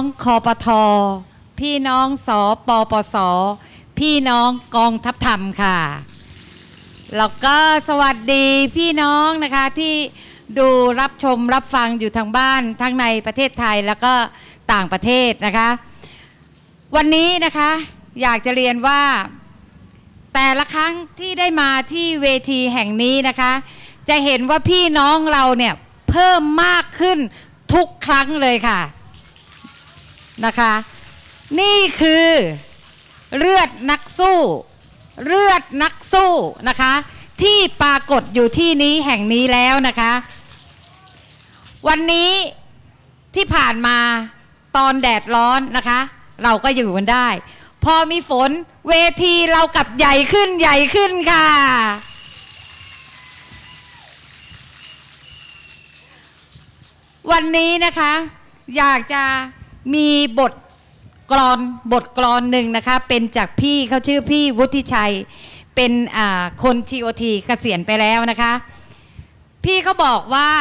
องคอปทพี่น้องสอปปส พี่น้องกองทัพธรรมค่ะ แล้วก็สวัสดีพี่น้องนะคะที่ดูรับชมรับฟังอยู่ทางบ้านทั้งในประเทศไทยแล้วก็ต่างประเทศนะคะ วันนี้นะคะอยากจะเรียนว่า แต่ละครั้งที่ได้มาที่เวทีแห่งนี้นะคะ จะเห็นว่าพี่น้องเราเนี่ยเพิ่มมากขึ้นทุกครั้งเลยค่ะ นะคะ นี่คือเลือดนักสู้ เลือดนักสู้นะคะ ที่ปรากฏอยู่ที่นี้แห่งนี้แล้วนะคะ วันนี้ที่ผ่านมาตอนแดดร้อนนะคะ เราก็อยู่กันได้ พอมีฝนเวทีเรากลับใหญ่ขึ้นใหญ่ขึ้นค่ะ วันนี้นะคะ อยากจะ มีบทกลอนบทกลอนหนึ่งนะคะ เป็นจากพี่เขาชื่อพี่วุฒิชัย เป็นคนทีโอทีเกษียณไปแล้วนะคะ พี่เขาบอกว่า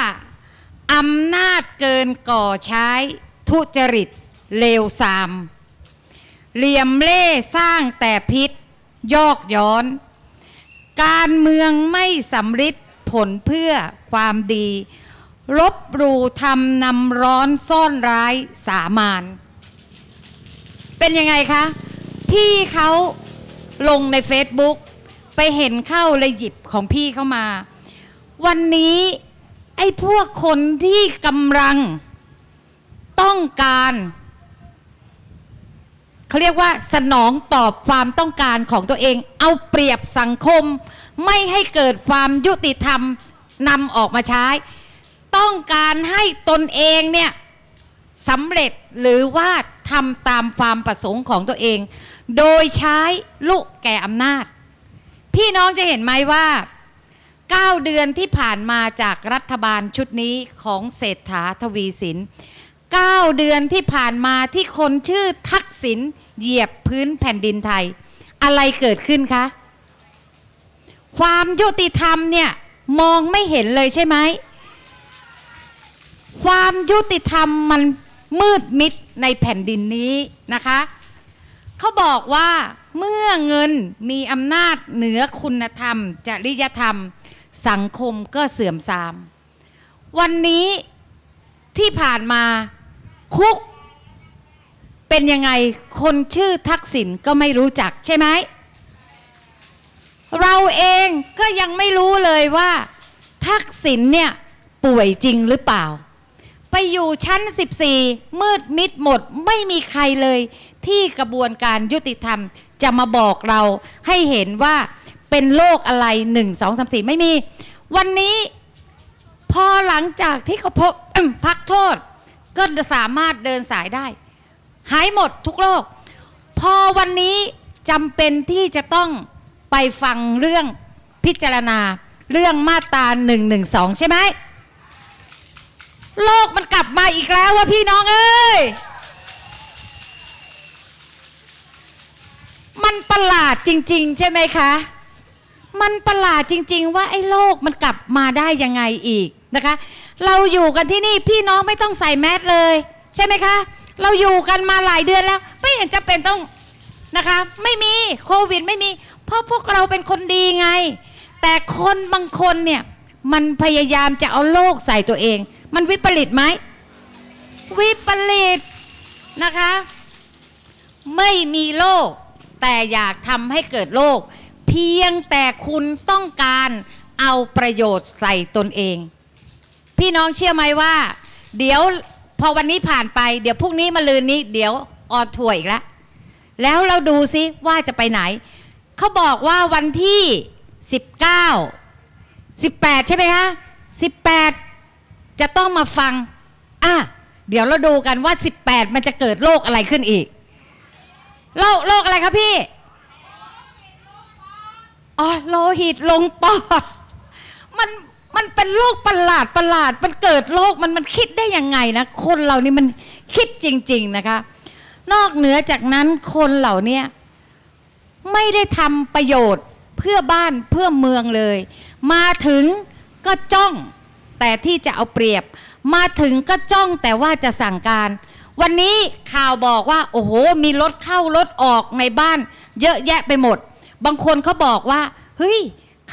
อำนาจเกินก่อใช้ทุจริตเลวทราม เหลี่ยมเล่สร้างแต่พิษยอกย้อน การเมืองไม่สำฤทธิ์ผลเพื่อความดี ลบหรูทำนำร้อนซ่อนร้ายสามาน เป็นยังไงคะ พี่เขาลงใน Facebook ไปเห็นเข้าเลยหยิบของพี่เข้ามา วันนี้ไอ้พวกคนที่กำลังต้องการเขาเรียกว่าสนองตอบความต้องการของตัวเอง เอาเปรียบสังคม ไม่ให้เกิดความยุติธรรมนำออกมาใช้ ต้องการให้ตนเองเนี่ยสำเร็จหรือว่าทำตามความประสงค์ของตัวเอง โดยใช้ลูกแก่อำนาจ พี่น้องจะเห็นไหมว่า 9 เดือนที่ผ่านมาจากรัฐบาลชุดนี้ของเศรษฐาทวีสิน 9 เดือนที่ผ่านมาที่คนชื่อทักษิณเหยียบพื้นแผ่นดินไทย อะไรเกิดขึ้นคะ ความยุติธรรมเนี่ยมองไม่เห็นเลยใช่ไหม ความยุติธรรมมันมืดมิดในแผ่นดินนี้นะคะเขาบอกว่าเมื่อเงินมีอำนาจเหนือคุณธรรม จริยธรรม สังคมก็เสื่อมทราม วันนี้ที่ผ่านมาคุก เป็นยังไงคนชื่อทักษิณก็ไม่รู้จักใช่ไหม เราเองก็ยังไม่รู้เลยว่า ทักษิณเนี่ยป่วยจริงหรือเปล่า ไปอยู่ชั้น 14 มืดมิดหมดไม่มีใครเลย ที่กระบวนการยุติธรรมจะมาบอกเราให้เห็นว่าเป็นโรคอะไร 1 2 3 4 ไม่มี วันนี้พอหลังจากที่เขาพบพักโทษ ก็สามารถเดินสายได้ หายหมดทุกโรคพอวันนี้จำเป็นที่จะต้องไปฟังเรื่องพิจารณาเรื่องมาตรา1นึใช่ไหม โลกมันกลับมาอีกแล้วว่าพี่น้องเอ้ย มันประหลาดจริง ๆ ใช่ไหมคะ มันประหลาดจริง ๆ ว่าไอ้โลกมันกลับมาได้ยังไงอีกนะคะ เราอยู่กันที่นี่พี่น้องไม่ต้องใส่แมสเลย ใช่ไหมคะ เราอยู่กันมาหลายเดือนแล้ว ไม่เห็นจะเป็นต้องนะคะ ไม่มีโควิดไม่มี เพราะพวกเราเป็นคนดีไง แต่คนบางคนเนี่ยมันพยายามจะเอาโลกใส่ตัวเอง มันวิปริตไหม วิปริตนะคะ ไม่มีโลก แต่อยากทำให้เกิดโลก เพียงแต่คุณต้องการเอาประโยชน์ใส่ตนเอง พี่น้องเชื่อไหมว่า เดี๋ยวพอวันนี้ผ่านไป เดี๋ยวพรุ่งนี้มาลืนนี้ เดี๋ยวออนทัวร์อีกแล้วแล้วเราดูซิว่าจะไปไหน เขาบอกว่าวันที่ 19 18 ใช่ไหมคะ 18 จะต้องมาฟัง อะ เดี๋ยวเราดูกันว่า 18 มันจะเกิดโรคอะไรขึ้นอีก โรคโรคอะไรครับพี่ อ๋อ โลหิตลงปอด มันมันเป็นโรคประหลาดประหลาด มันเกิดโรคมันมันคิดได้ยังไงนะ คนเรานี่มันคิดจริง ๆนะคะ นอกเหนือจากนั้นคนเหล่านี้ไม่ได้ทำประโยชน์เพื่อบ้านเพื่อเมืองเลย มาถึงก็จ้อง แต่ที่จะเอาเปรียบ มาถึงก็จ้องแต่ว่าจะสั่งการ วันนี้ข่าวบอกว่า โอ้โห มีรถเข้ารถออกในบ้าน เยอะแยะไปหมด บางคนเขาบอกว่า เฮ้ย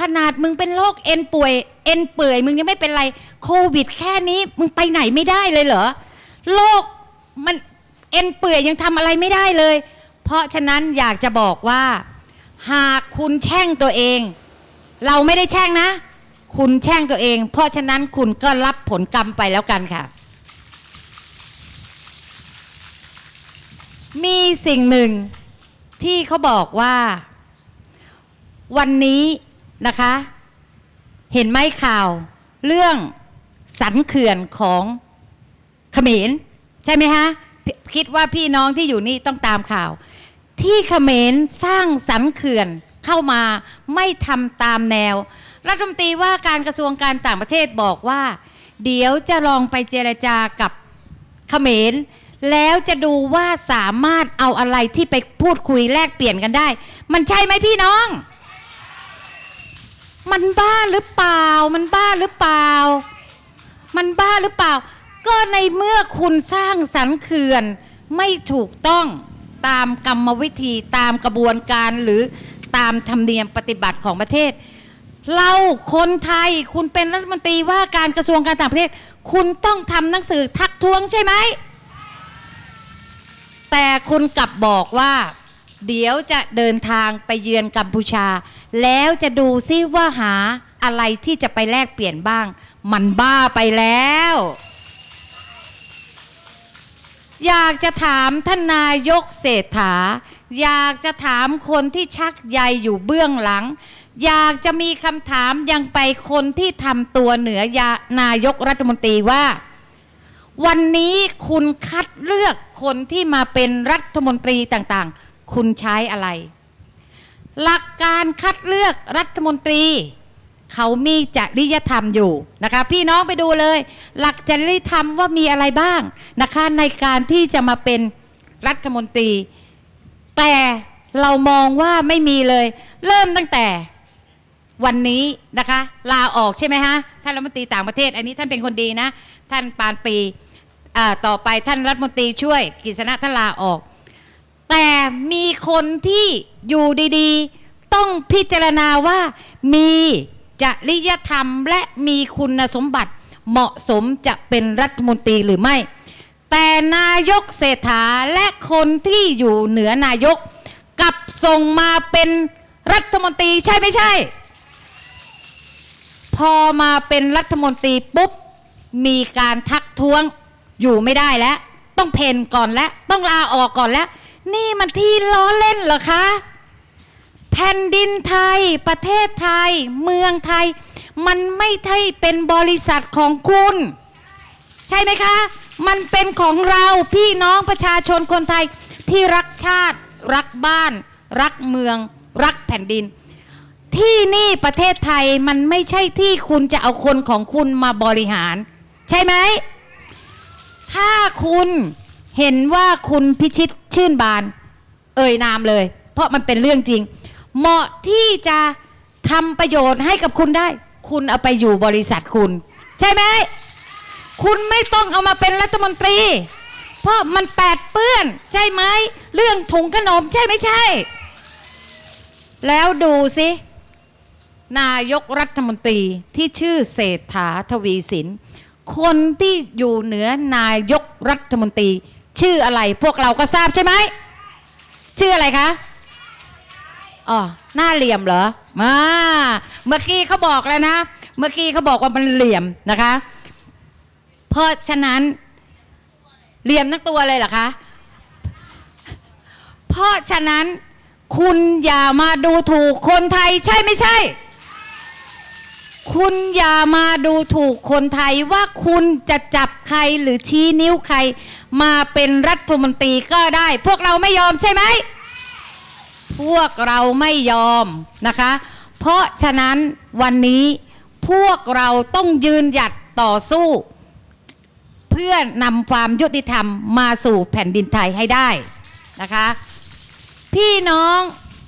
ขนาดมึงเป็นโรคเอ็นป่วย เอ็นเปื่อยมึงยังไม่เป็นไรโควิดแค่นี้ มึงไปไหนไม่ได้เลยเหรอโรคมันเอ็นเปื่อยยังทำอะไรไม่ได้เลย เพราะฉะนั้นอยากจะบอกว่า หากคุณแช่งตัวเอง เราไม่ได้แช่งนะ คุณแช่งตัวเอง เพราะฉะนั้นคุณก็รับผลกรรมไปแล้วกันค่ะ มีสิ่งหนึ่งที่เขาบอกว่า วันนี้นะคะ เห็นไหมข่าว เรื่องสันเขื่อนของเขมรใช่ไหมฮะคิดว่าพี่น้องที่อยู่นี่ต้องตามข่าว ที่เขมรสร้างสันเขื่อนเข้ามาไม่ทำตามแนว รัฐมนตรีว่าการกระทรวงการต่างประเทศบอกว่า เดี๋ยวจะลองไปเจรจากับเขมรแล้วจะดูว่าสามารถเอาอะไรที่ไปพูดคุยแลกเปลี่ยนกันได้ มันใช่ไหมพี่น้อง มันบ้าหรือเปล่า มันบ้าหรือเปล่า มันบ้าหรือเปล่า ก็ในเมื่อคุณสร้างสันเขื่อนไม่ถูกต้องตามกรรมวิธีตามกระบวนการหรือตามธรรมเนียมปฏิบัติของประเทศ เราคนไทยคุณเป็นรัฐมนตรีว่าการกระทรวงการต่างประเทศ คุณต้องทำหนังสือทักท้วงใช่ไหม แต่คุณกลับบอกว่า เดี๋ยวจะเดินทางไปเยือนกัมพูชา แล้วจะดูซิว่าหาอะไรที่จะไปแลกเปลี่ยนบ้าง มันบ้าไปแล้ว อยากจะถามท่านนายกเศรษฐา อยากจะถามคนที่ชักใยอยู่เบื้องหลัง อยากจะมีคำถามยังไปคนที่ทำตัวเหนือยานายกรัฐมนตรีว่า วันนี้คุณคัดเลือกคนที่มาเป็นรัฐมนตรีต่างๆ คุณใช้อะไร หลักการคัดเลือกรัฐมนตรี เขามีจริยธรรมอยู่นะคะ พี่น้องไปดูเลย หลักจริยธรรมว่ามีอะไรบ้างนะคะในการที่จะมาเป็นรัฐมนตรี แต่เรามองว่าไม่มีเลย เริ่มตั้งแต่วันนี้นะคะ ลาออกใช่ไหมฮะท่านรัฐมนตรีต่างประเทศ อันนี้ท่านเป็นคนดีนะ ท่านปานปีอ่าต่อไปท่านรัฐมนตรีช่วยกิษณะท่านลาออก แต่มีคนที่อยู่ดีๆ ต้องพิจารณาว่ามีจริยธรรมและมีคุณสมบัติเหมาะสมจะเป็นรัฐมนตรีหรือไม่ แต่นายกเศรษฐาและคนที่อยู่เหนือนายกกลับส่งมาเป็นรัฐมนตรีใช่ไม่ใช่ พอมาเป็นรัฐมนตรีปุ๊บ มีการทักท้วงอยู่ไม่ได้แล้ว ต้องเพนก่อนแล้ว ต้องลาออกก่อนแล้ว นี่มันที่ล้อเล่นเหรอคะ แผ่นดินไทย ประเทศไทย เมืองไทย มันไม่ใช่เป็นบริษัทของคุณ ใช่ไหมคะ มันเป็นของเราพี่น้องประชาชนคนไทยที่รักชาติ รักบ้าน รักเมือง รักแผ่นดิน ที่นี่ประเทศไทยมันไม่ใช่ที่คุณจะเอาคนของคุณมาบริหาร ใช่ไหม ถ้าคุณเห็นว่าคุณพิชิตชื่นบาน เอ่ยนามเลย เพราะมันเป็นเรื่องจริง เหมาะที่จะทำประโยชน์ให้กับคุณได้ คุณเอาไปอยู่บริษัทคุณ ใช่ไหม คุณไม่ต้องเอามาเป็นรัฐมนตรี เพราะมันแปดเปื้อนใช่ไหมเรื่องถุงขนมใช่ไม่ใช่ แล้วดูสินายกรัฐมนตรีที่ชื่อเศรษฐาทวีสิน คนที่อยู่เหนือนายกรัฐมนตรี ชื่ออะไรพวกเราก็ทราบใช่ไหม ชื่ออะไรคะอ๋อหน้าเหลี่ยมเหรอมาเมื่อกี้เขาบอกแล้วนะ เมื่อกี้เขาบอกว่ามันเหลี่ยมนะคะ เพราะฉะนั้นเหลี่ยมทั้งตัวเลยเหรอคะ เพราะฉะนั้นคุณอย่ามาดูถูกคนไทยใช่ไม่ใช่ คุณอย่ามาดูถูกคนไทยว่าคุณจะจับใครหรือชี้นิ้วใคร มาเป็นรัฐมนตรีก็ได้ พวกเราไม่ยอมใช่ไหม พวกเราไม่ยอมนะคะ เพราะฉะนั้นวันนี้พวกเราต้องยืนหยัดต่อสู้ เพื่อนำความยุติธรรมมาสู่แผ่นดินไทยให้ได้นะคะ พี่น้อง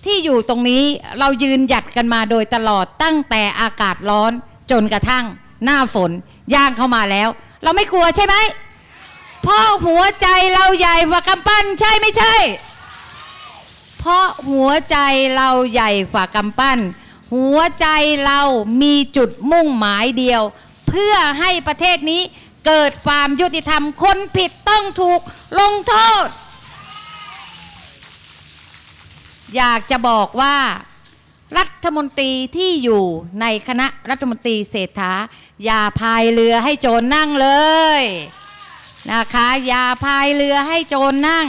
ที่อยู่ตรงนี้เรายืนหยัดกันมาโดยตลอดตั้งแต่อากาศร้อนจนกระทั่งหน้าฝนย่างเข้ามาแล้ว เราไม่กลัวใช่ไหมเพราะหัวใจเราใหญ่กว่ากำปั้นใช่ไม่ใช่ เพราะหัวใจเราใหญ่กว่ากำปั้น หัวใจเรามีจุดมุ่งหมายเดียว เพื่อให้ประเทศนี้ เกิดความยุติธรรม คนผิดต้องถูกลงโทษ อยากจะบอกว่า รัฐมนตรีที่อยู่ในคณะรัฐมนตรีเศรษฐา อย่าพายเรือให้โจรนั่งเลยนะคะ อย่าพายเรือให้โจรนั่ง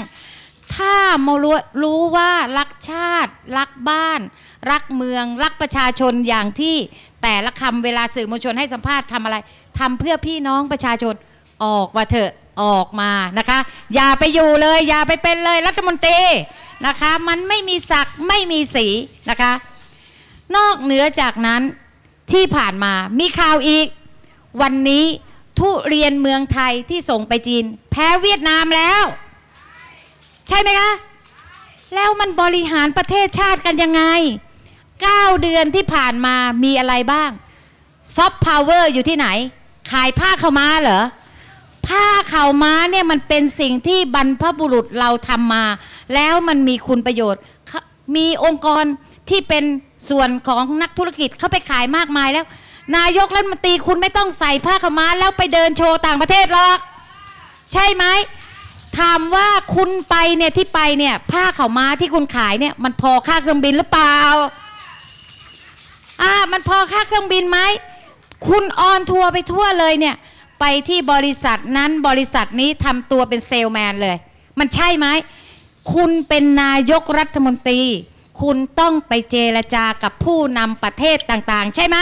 ถ้ามารู้รู้ว่ารักชาติ รักบ้าน รักเมือง รักประชาชนอย่างที่แต่ละคำเวลาสื่อมวลชนให้สัมภาษณ์ทำอะไร ทำเพื่อพี่น้องประชาชนออกมาเถอะออกมานะคะ อย่าไปอยู่เลย อย่าไปเป็นเลยรัฐมนตรีนะคะ มันไม่มีศักดิ์ไม่มีสีนะคะ นอกเหนือจากนั้นที่ผ่านมามีข่าวอีก วันนี้ทุเรียนเมืองไทยที่ส่งไปจีน แพ้เวียดนามแล้ว ใช่ไหมคะ แล้วมันบริหารประเทศชาติกันยังไง 9 เดือนที่ผ่านมามีอะไรบ้างซอฟต์พาวเวอร์อยู่ที่ไหน ขายผ้าขาวม้าเหรอผ้าขาวม้าเนี่ยมันเป็นสิ่งที่บรรพบุรุษเราทำมา แล้วมันมีคุณประโยชน์ มีองค์กรที่เป็นส่วนของนักธุรกิจเขาไปขายมากมายแล้ว นายกรัฐมนตรีคุณไม่ต้องใส่ผ้าขาวม้าแล้วไปเดินโชว์ต่างประเทศหรอก ใช่ไหมถามว่าคุณไปเนี่ยที่ไปเนี่ยผ้าขาวม้าที่คุณขายเนี่ยมันพอค่าเครื่องบินหรือเปล่าอ่ามันพอค่าเครื่องบินไหม คุณออนทัวร์ไปทั่วเลยเนี่ย ไปที่บริษัทนั้นบริษัทนี้ทำตัวเป็นเซลแมนเลย มันใช่ไหม คุณเป็นนายกรัฐมนตรี คุณต้องไปเจรจากับผู้นำประเทศต่างๆ ใช่ไหม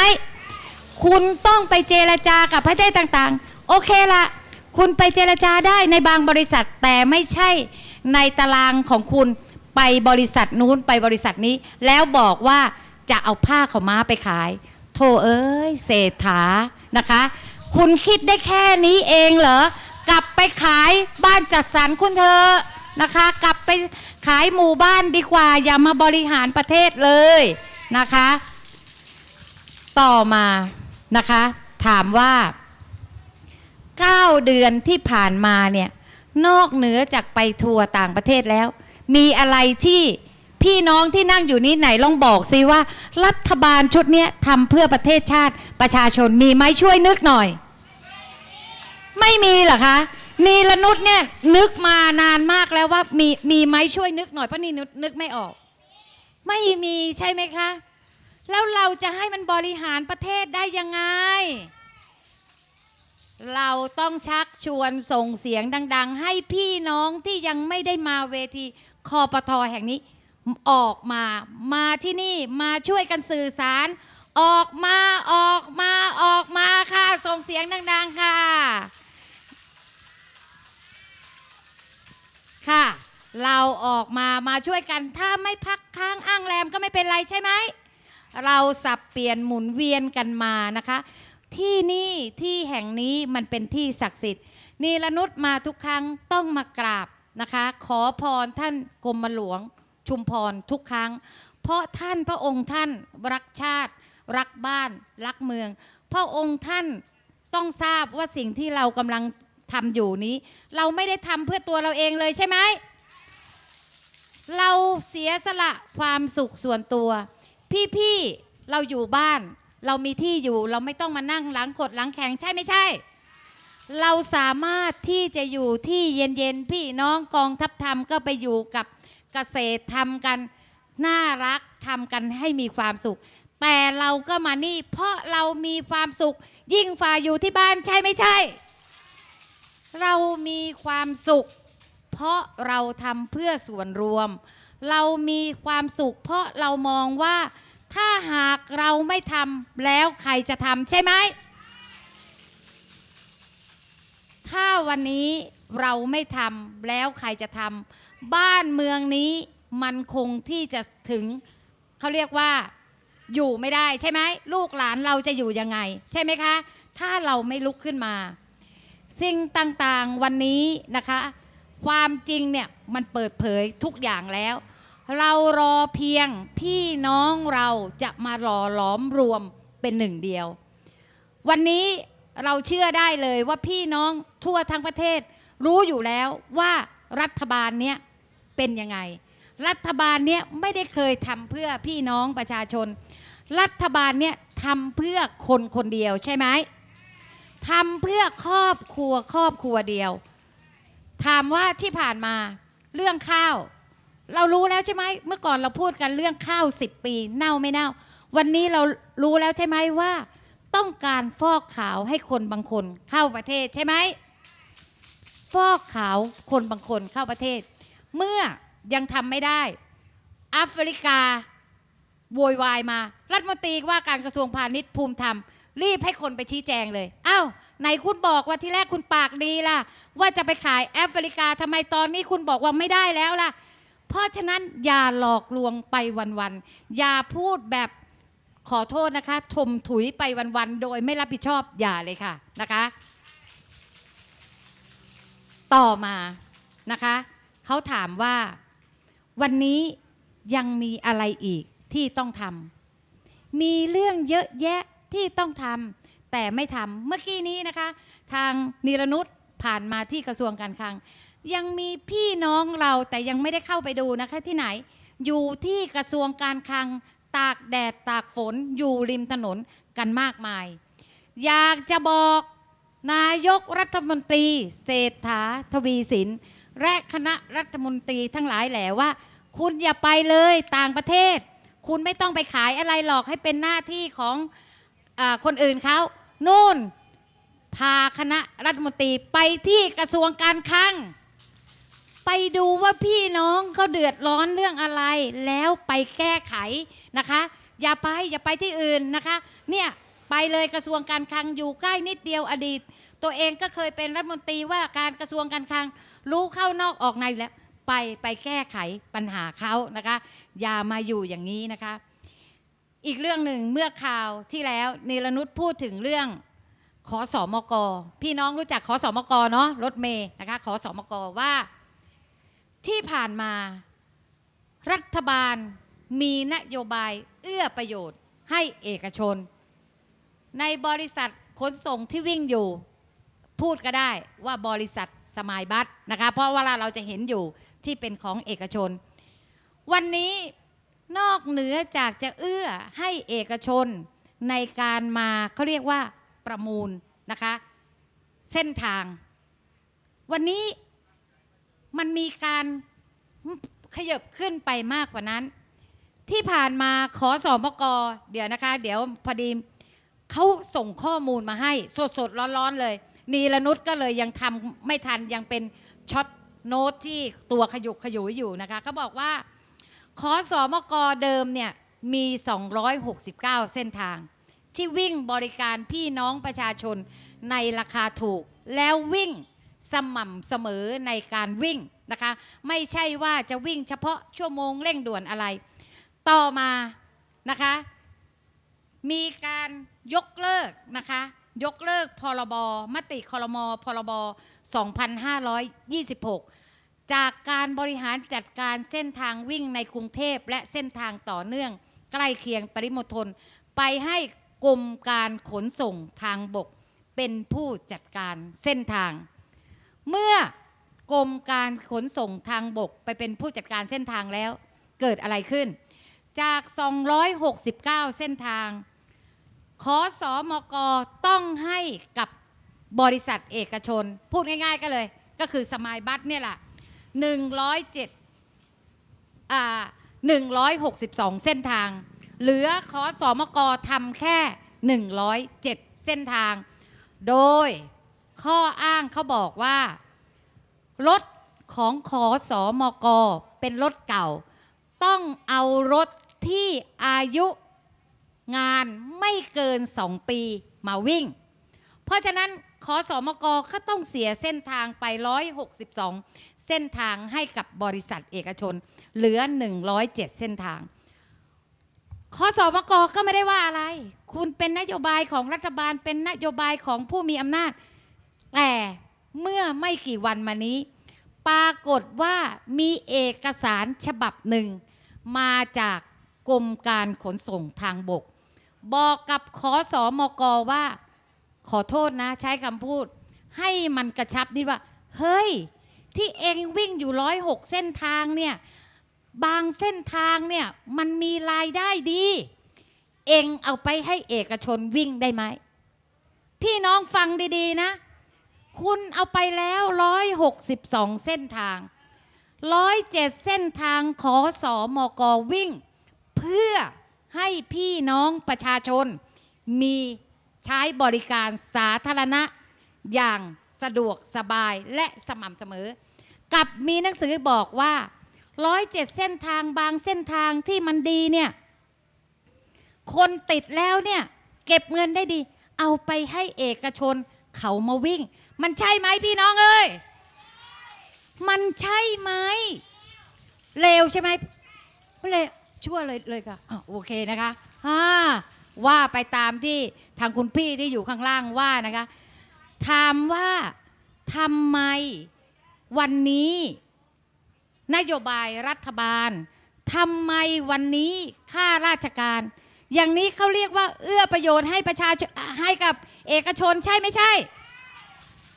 คุณต้องไปเจรจากับประเทศต่างๆ โอเคละคุณไปเจรจาได้ในบางบริษัทแต่ไม่ใช่ในตารางของคุณไปบริษัทนู้นไปบริษัทนี้ แล้วบอกว่าจะเอาผ้าขาวม้าไปขาย โธ่เอ้ยเศรษฐานะคะ คุณคิดได้แค่นี้เองเหรอกลับไปขายบ้านจัดสรรคุณเธอะนะคะ กลับไปขายหมู่บ้านดีกว่า อย่ามาบริหารประเทศเลยนะคะ ต่อมานะคะ ถามว่า 9 เดือนที่ผ่านมาเนี่ยนอกเหนือจากไปทัวร์ต่างประเทศแล้ว มีอะไรที่ พี่น้องที่นั่งอยู่นี้ไหนลองบอกซิว่า รัฐบาลชุดนี้ทำเพื่อประเทศชาติประชาชนมีไหมช่วยนึกหน่อย ไม่มีเหรอคะนีละนุษเนี่ยนึกมานานมากแล้วว่ามีมีไหมช่วยนึกหน่อยเพราะนี่นึกนึกไม่ออก ไม่มีใช่ไหมคะ แล้วเราจะให้มันบริหารประเทศได้ยังไง เราต้องชักชวนส่งเสียงดัง ๆ ให้พี่น้องที่ยังไม่ได้มาเวทีคอปทอแห่งนี้ ออกมา มาที่นี่มาช่วยกันสื่อสาร ออกมาออกมาออกมาค่ะ ส่งเสียงดัง ๆ ค่ะ ค่ะ เราออกมามาช่วยกันถ้าไม่พักค้างอ้างแรมก็ไม่เป็นไรใช่ไหม เราสับเปลี่ยนหมุนเวียนกันมานะคะ ที่นี่ที่แห่งนี้มันเป็นที่ศักดิ์สิทธิ์นีรนุษมาทุกครั้งต้องมากราบนะคะ ขอพรท่านกรมหลวง ชุมพรทุกครั้ง เพราะท่านพระองค์ท่านรักชาติ รักบ้าน รักเมือง พระองค์ท่านต้องทราบว่าสิ่งที่เรากำลังทำอยู่นี้ เราไม่ได้ทำเพื่อตัวเราเองเลยใช่ไหมเราเสียสละความสุขส่วนตัว พี่ๆเราอยู่บ้าน เรามีที่อยู่เราไม่ต้องมานั่งหลังกดหลังแข็งใช่ไม่ใช่ เราสามารถที่จะอยู่ที่เย็นๆพี่น้องกองทัพธรรมก็ไปอยู่กับ เกษตรทำกันน่ารักทำกันให้มีความสุข แต่เราก็มานี่เพราะเรามีความสุข ยิ่งฝ่าอยู่ที่บ้านใช่ไม่ใช่ เรามีความสุข เพราะเราทำเพื่อส่วนรวม เรามีความสุข เพราะเรามองว่าถ้าหากเราไม่ทำแล้วใครจะทำใช่ไหม ถ้าวันนี้เราไม่ทำแล้วใครจะทำ บ้านเมืองนี้มันคงที่จะถึงเขาเรียกว่าอยู่ไม่ได้ใช่ไหมลูกหลานเราจะอยู่ยังไง ใช่ไหมคะ ถ้าเราไม่ลุกขึ้นมา สิ่งต่างๆวันนี้นะคะ ความจริงเนี่ยมันเปิดเผยทุกอย่างแล้ว เรารอเพียงพี่น้องเราจะมาหล่อหลอมรวมเป็นหนึ่งเดียว วันนี้เราเชื่อได้เลยว่าพี่น้องทั่วทั้งประเทศ รู้อยู่แล้วว่ารัฐบาลเนี้ย เป็นยังไง รัฐบาลเนี้ยไม่ได้เคยทำเพื่อพี่น้องประชาชน รัฐบาลเนี้ยทำเพื่อคนคนเดียวใช่ไหมทำเพื่อครอบครัวครอบครัวเดียว ถามว่าที่ผ่านมาเรื่องข้าว เรารู้แล้วใช่ไหมเมื่อก่อนเราพูดกันเรื่องข้าวสิบปี เน่าไม่เน่า วันนี้เรารู้แล้วใช่ไหมว่า ต้องการฟอกขาวให้คนบางคนเข้าประเทศใช่ไหมฟอกขาวคนบางคนเข้าประเทศ เมื่อยังทำไม่ได้แอฟริกาโวยวายมา รัฐมนตรีว่าการกระทรวงพาณิชย์ภูมิธรรม รีบให้คนไปชี้แจงเลยอ้าวไหนคุณบอกว่าที่แรกคุณปากดีล่ะ ว่าจะไปขายแอฟริกาทำไมตอนนี้คุณบอกว่าไม่ได้แล้วล่ะ เพราะฉะนั้นอย่าหลอกลวงไปวันๆอย่าพูดแบบขอโทษนะคะถมถุยไปวันๆโดยไม่รับผิดชอบอย่าเลยค่ะนะคะ ต่อมานะคะ เขาถามว่าวันนี้ยังมีอะไรอีกที่ต้องทำมีเรื่องเยอะแยะที่ต้องทำแต่ไม่ทำเมื่อกี้นี้นะคะ ทางนิรนุษผ่านมาที่กระทรวงการคลัง ยังมีพี่น้องเราแต่ยังไม่ได้เข้าไปดูนะคะที่ไหน อยู่ที่กระทรวงการคลัง ตากแดดตากฝนอยู่ริมถนนกันมากมาย อยากจะบอกนายกรัฐมนตรี เศรษฐาทวีสิน และคณะรัฐมนตรีทั้งหลายแหละว่า คุณอย่าไปเลยต่างประเทศ คุณไม่ต้องไปขายอะไรหรอกให้เป็นหน้าที่ของอคนอื่นเขานู่นพาคณะรัฐมนตรีไปที่กระทรวงการคลังไปดูว่าพี่น้องเขาเดือดร้อนเรื่องอะไร แล้วไปแก้ไขนะคะ อย่าไปอย่าไปที่อื่นนะคะ เนี่ยไปเลยกระทรวงการคลังอยู่ใกล้นิดเดียวอดีต ตัวเองก็เคยเป็นรัฐมนตรีว่าการกระทรวงการคลัง รู้เข้านอกออกในอยู่แล้ว ไปไปแก้ไขปัญหาเขานะคะ อย่ามาอยู่อย่างนี้นะคะ อีกเรื่องหนึ่งเมื่อข่าวที่แล้วเนรนุชพูดถึงเรื่องขอสอมก พี่น้องรู้จักขอสอมกเนาะรถเมย์นะคะขอสอมกว่าที่ผ่านมารัฐบาลมีนโยบายเอื้อประโยชน์ให้เอกชน ในบริษัทขนส่งที่วิ่งอยู่ พูดก็ได้ว่าบริษัทสมายบัสนะคะเพราะว่าเราจะเห็นอยู่ที่เป็นของเอกชน วันนี้นอกเหนือจากจะเอื้อให้เอกชนในการมาเขาเรียกว่าประมูลนะคะเส้นทาง วันนี้มันมีการขยับขึ้นไปมากกว่านั้น ที่ผ่านมาขอสอมกเดี๋ยวนะคะ เดี๋ยวพอดีเขาส่งข้อมูลมาให้สดสดๆร้อนๆเลย นีรนุชก็เลยยังทำไม่ทันยังเป็นช็อตโน้ตที่ตัวขยุกขยุยอยู่นะคะเขาบอกว่าขอสอมกเดิมเนี่ยมี 269 เส้นทาง ที่วิ่งบริการพี่น้องประชาชนในราคาถูก แล้ววิ่งสม่ำเสมอในการวิ่งนะคะ ไม่ใช่ว่าจะวิ่งเฉพาะชั่วโมงเร่งด่วนอะไร ต่อมานะคะ มีการยกเลิกนะคะ ยกเลิกพรบมติครมพรบ 2526 จากการบริหารจัดการเส้นทางวิ่งในกรุงเทพและเส้นทางต่อเนื่อง ใกล้เคียงปริมณฑลไปให้กรมการขนส่งทางบก เป็นผู้จัดการเส้นทาง เมื่อกรมการขนส่งทางบกไปเป็นผู้จัดการเส้นทางแล้ว เกิดอะไรขึ้น จาก 269 เส้นทาง ขอสอมกต้องให้กับบริษัทเอกชน พูดง่ายๆก็เลย ก็คือสมายบัตเนี่ยแหละ107อ่า162 เส้นทาง เหลือขอสอมกทำแค่ 107 เส้นทาง โดยข้ออ้างเขาบอกว่า รถของขอสอมกเป็นรถเก่า ต้องเอารถที่อายุ งานไม่เกิน 2 ปีมาวิ่ง เพราะฉะนั้นขอสอมกก็ต้องเสียเส้นทางไป 162 เส้นทางให้กับบริษัทเอกชน เหลือ 107 เส้นทางขอสอมกก็ไม่ได้ว่าอะไร คุณเป็นนโยบายของรัฐบาลเป็นนโยบายของผู้มีอำนาจ แต่เมื่อไม่กี่วันมานี้ ปรากฏว่ามีเอกสารฉบับหนึ่ง มาจากกรมการขนส่งทางบก บอกกับขอสอมกว่า ขอโทษนะ ใช้คำพูด ให้มันกระชับนิดว่า เฮ้ย ที่เองวิ่งอยู่ร้อยหกเส้นทางเนี่ย บางเส้นทางเนี่ย มันมีรายได้ดี เองเอาไปให้เอกชนวิ่งได้ไหม พี่น้องฟังดีๆนะ คุณเอาไปแล้วร้อยหกสิบสองเส้นทางร้อยเจ็ดเส้นทางขอสอมกวิ่ง เพื่อ ให้พี่น้องประชาชน มีใช้บริการสาธารณะ อย่างสะดวกสบายและสม่ำเสมอ กับมีหนังสือบอกว่าร้อยเจ็ดเส้นทางบางเส้นทางที่มันดีเนี่ยคนติดแล้วเนี่ยเก็บเงินได้ดี เอาไปให้เอกชนเขามาวิ่ง มันใช่ไหมพี่น้องเอ้ยมันใช่ไหมเลวใช่ไหมไม่เลว ชั่วเลยเลยค่ะอะโอเคนะคะอ่าว่าไปตามที่ทางคุณพี่ที่อยู่ข้างล่างว่านะคะ ถามว่าทำไมวันนี้ นโยบายรัฐบาลทำไมวันนี้ข้าราชการ อย่างนี้เขาเรียกว่า เอื้อประโยชน์ให้ประชาชนให้กับเอกชนใช่ไม่ใช่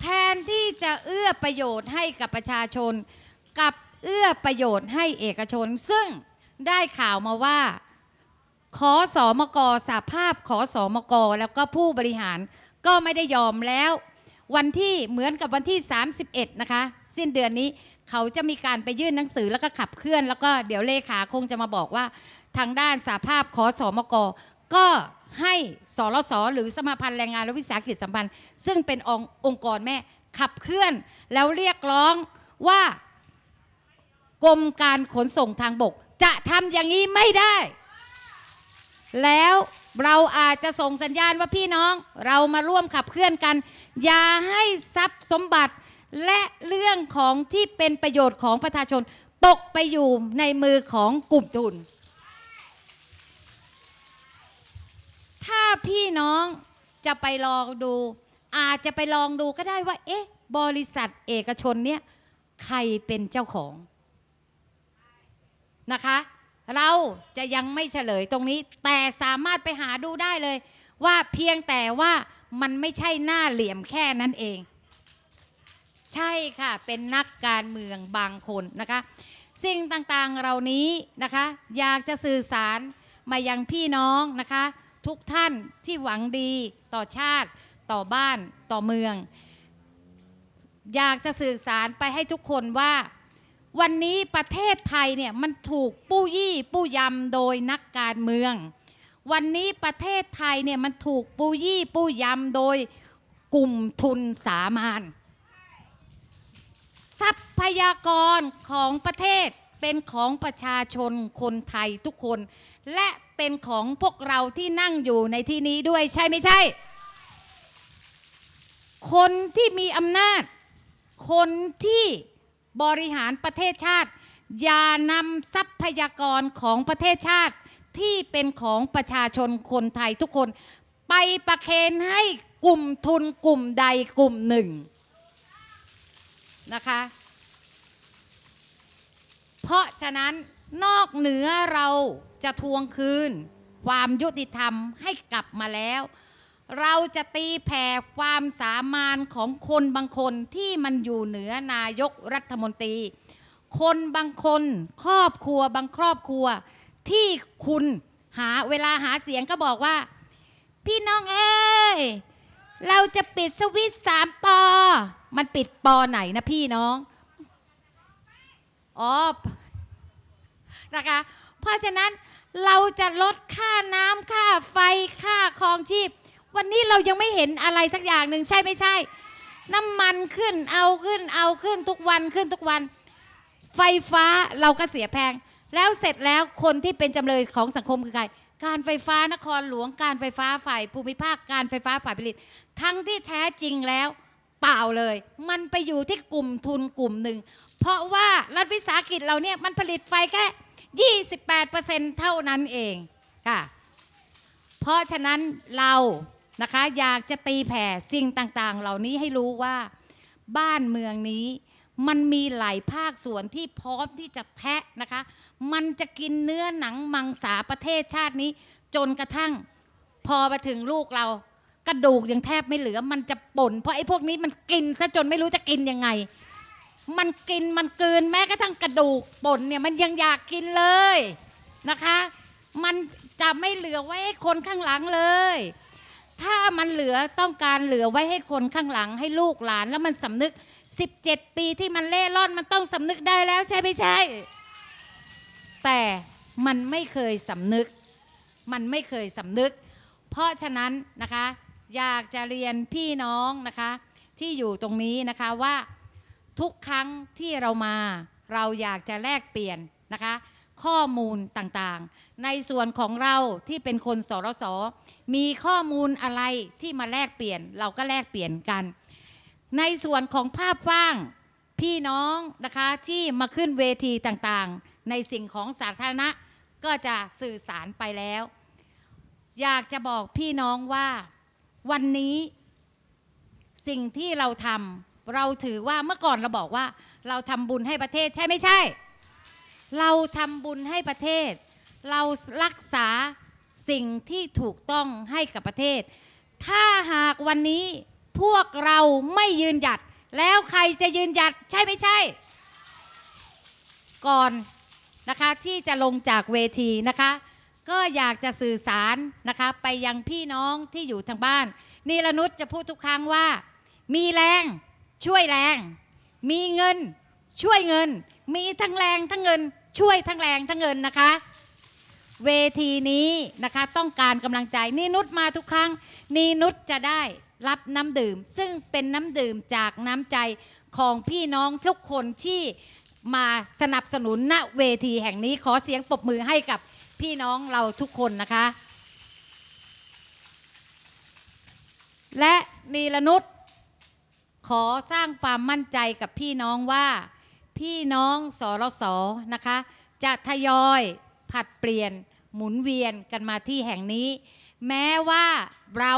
แทนที่จะเอื้อประโยชน์ให้กับประชาชน กับเอื้อประโยชน์ให้เอกชน ซึ่ง ได้ข่าวมาว่าขอสอมกสาภาพขอสอมกแล้วก็ผู้บริหารก็ไม่ได้ยอมแล้ว วันที่เหมือนกับวันที่ 31 นะคะ สิ้นเดือนนี้เขาจะมีการไปยื่นหนังสือแล้วก็ขับเคลื่อน แล้วก็เดี๋ยวเลขาคงจะมาบอกว่าทางด้านสาภาพขอสอมกก็ให้สรสหรือสมาพันธ์แรงงานและวิสาหกิจสัมพันธ์ ซึ่งเป็นองค์องค์กรแม่ขับเคลื่อน แล้วเรียกร้องว่ากรมการขนส่งทางบก จะทำอย่างนี้ไม่ได้ แล้วเราอาจจะส่งสัญญาณว่าพี่น้องเรามาร่วมขับเคลื่อนกัน อย่าให้ทรัพย์สมบัติและเรื่องของที่เป็นประโยชน์ของประชาชน ตกไปอยู่ในมือของกลุ่มทุน ถ้าพี่น้องจะไปลองดู อาจจะไปลองดูก็ได้ว่า เอ๊ะ บริษัทเอกชนเนี่ยใครเป็นเจ้าของ นะคะ เราจะยังไม่เฉลยตรงนี้ แต่สามารถไปหาดูได้เลย ว่าเพียงแต่ว่ามันไม่ใช่หน้าเหลี่ยมแค่นั้นเอง ใช่ค่ะเป็นนักการเมืองบางคนนะคะ สิ่งต่างๆเหล่านี้นะคะ อยากจะสื่อสารมายังพี่น้องนะคะ ทุกท่านที่หวังดีต่อชาติ ต่อบ้านต่อเมือง อยากจะสื่อสารไปให้ทุกคนว่า วันนี้ประเทศไทยเนี่ยมันถูกปู้ยี่ปู้ยำโดยนักการเมือง วันนี้ประเทศไทยเนี่ยมันถูกปู้ยี่ปู้ยำโดยกลุ่มทุนสามานทรัพยากรของประเทศเป็นของประชาชนคนไทยทุกคน และเป็นของพวกเราที่นั่งอยู่ในที่นี้ด้วยใช่ไม่ใช่ คนที่มีอำนาจ คนที่ บริหารประเทศชาติ อย่านำทรัพยากรของประเทศชาติที่เป็นของประชาชนคนไทยทุกคน ไปประเคนให้กลุ่มทุนกลุ่มใดกลุ่มหนึ่งนะคะ เพราะฉะนั้นนอกเหนือเราจะทวงคืน ความยุติธรรมให้กลับมาแล้ว เราจะตีแผ่ความสามานของคนบางคนที่มันอยู่เหนือนายกรัฐมนตรี คนบางคนครอบครัวบางครอบครัว ที่คุณหาเวลาหาเสียงก็บอกว่า พี่น้องเอ้ยเราจะปิดสวิตช์สามปอ มันปิดปอไหนนะพี่น้องอ๋อนะคะ เพราะฉะนั้นเราจะลดค่าน้ำค่าไฟค่าครองชีพ วันนี้เรายังไม่เห็นอะไรสักอย่างหนึ่งใช่ไม่ใช่ น้ำมันขึ้นเอาขึ้นเอาขึ้นทุกวันขึ้นทุกวัน ไฟฟ้าเราก็เสียแพง แล้วเสร็จแล้วคนที่เป็นจำเลยของสังคมคือใครการไฟฟ้านครหลวงการไฟฟ้าฝ่ายภูมิภาคการไฟฟ้าฝ่ายผลิต ทั้งที่แท้จริงแล้วเปล่าเลย มันไปอยู่ที่กลุ่มทุนกลุ่มหนึ่ง เพราะว่ารัฐวิสาหกิจเราเนี่ยมันผลิตไฟแค่ 28%เท่านั้นเองค่ะเพราะฉะนั้นเรา นะคะ อยากจะตีแผ่สิ่งต่างๆ เหล่านี้ให้รู้ว่าบ้านเมืองนี้มันมีหลายภาคส่วนที่พร้อมที่จะแทะนะคะ มันจะกินเนื้อหนังมังสาประเทศชาตินี้ จนกระทั่งพอมาถึงลูกเรา กระดูกยังแทบไม่เหลือ มันจะป่น เพราะไอ้พวกนี้มันกินซะจนไม่รู้จะกินยังไง มันกินมันกลืนแม้กระทั่งกระดูกป่นเนี่ยมันยังอยากกินเลยนะคะ มันจะไม่เหลือไว้ให้คนข้างหลังเลย ถ้ามันเหลือต้องการเหลือไว้ให้คนข้างหลังให้ลูกหลานแล้วมันสำนึก 17 ปีที่มันเล่ร่อนมันต้องสำนึกได้แล้วใช่ไม่ใช่ แต่มันไม่เคยสำนึก มันไม่เคยสำนึก เพราะฉะนั้นนะคะ อยากจะเรียนพี่น้องนะคะ ที่อยู่ตรงนี้นะคะว่าทุกครั้งที่เรามา เราอยากจะแลกเปลี่ยนนะคะ ข้อมูลต่างๆ ในส่วนของเราที่เป็นคนสรสมีข้อมูลอะไรที่มาแลกเปลี่ยน เราก็แลกเปลี่ยนกัน ในส่วนของภาพว่างพี่น้องนะคะที่มาขึ้นเวทีต่างๆ ในสิ่งของสาธารณะก็จะสื่อสารไปแล้ว อยากจะบอกพี่น้องว่าวันนี้ สิ่งที่เราทำเราถือว่าเมื่อก่อนเราบอกว่า เราทำบุญให้ประเทศใช่ไม่ใช่ เราทำบุญให้ประเทศ เรารักษาสิ่งที่ถูกต้องให้กับประเทศ ถ้าหากวันนี้พวกเราไม่ยืนหยัด แล้วใครจะยืนหยัดใช่ไม่ใช่ ก่อนนะคะที่จะลงจากเวทีนะคะ ก็อยากจะสื่อสารนะคะไปยังพี่น้องที่อยู่ทางบ้านนีรนุชจะพูดทุกครั้งว่า มีแรงช่วยแรง มีเงินช่วยเงิน มีทั้งแรงทั้งเงิน ช่วยทั้งแรงทั้งเงินนะคะ เวทีนี้นะคะต้องการกำลังใจนี่นุชมาทุกครั้ง นี่นุชจะได้รับน้ำดื่ม ซึ่งเป็นน้ำดื่มจากน้ำใจของพี่น้องทุกคนที่มาสนับสนุนณเวทีแห่งนี้ขอเสียงปรบมือให้กับพี่น้องเราทุกคนนะคะ และนีรนุชขอสร้างความมั่นใจกับพี่น้องว่า พี่น้องสรสนะคะ จะทยอยผัดเปลี่ยนหมุนเวียนกันมาที่แห่งนี้ แม้ว่าเรา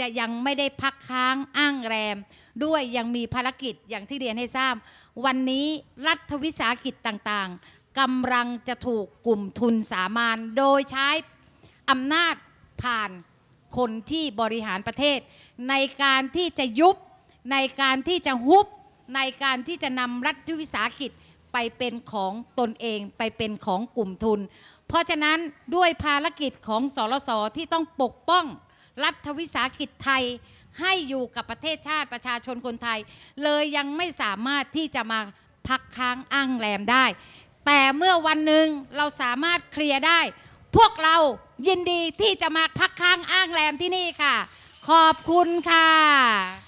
จะยังไม่ได้พักค้างอ้างแรม ด้วยยังมีภารกิจอย่างที่เรียนให้ทราบ วันนี้รัฐวิสาหกิจต่างๆกำลังจะถูกกลุ่มทุนสามานโดยใช้อำนาจผ่านคนที่บริหารประเทศ ในการที่จะยุบในการที่จะฮุบ ในการที่จะนำรัฐวิสาหกิจไปเป็นของตนเองไปเป็นของกลุ่มทุน เพราะฉะนั้นด้วยภารกิจของสรสที่ต้องปกป้องรัฐวิสาหกิจไทยให้อยู่กับประเทศชาติประชาชนคนไทย เลยยังไม่สามารถที่จะมาพักค้างอ้างแรมได้ แต่เมื่อวันหนึ่งเราสามารถเคลียร์ได้ พวกเรายินดีที่จะมาพักค้างอ้างแรมที่นี่ค่ะ ขอบคุณค่ะ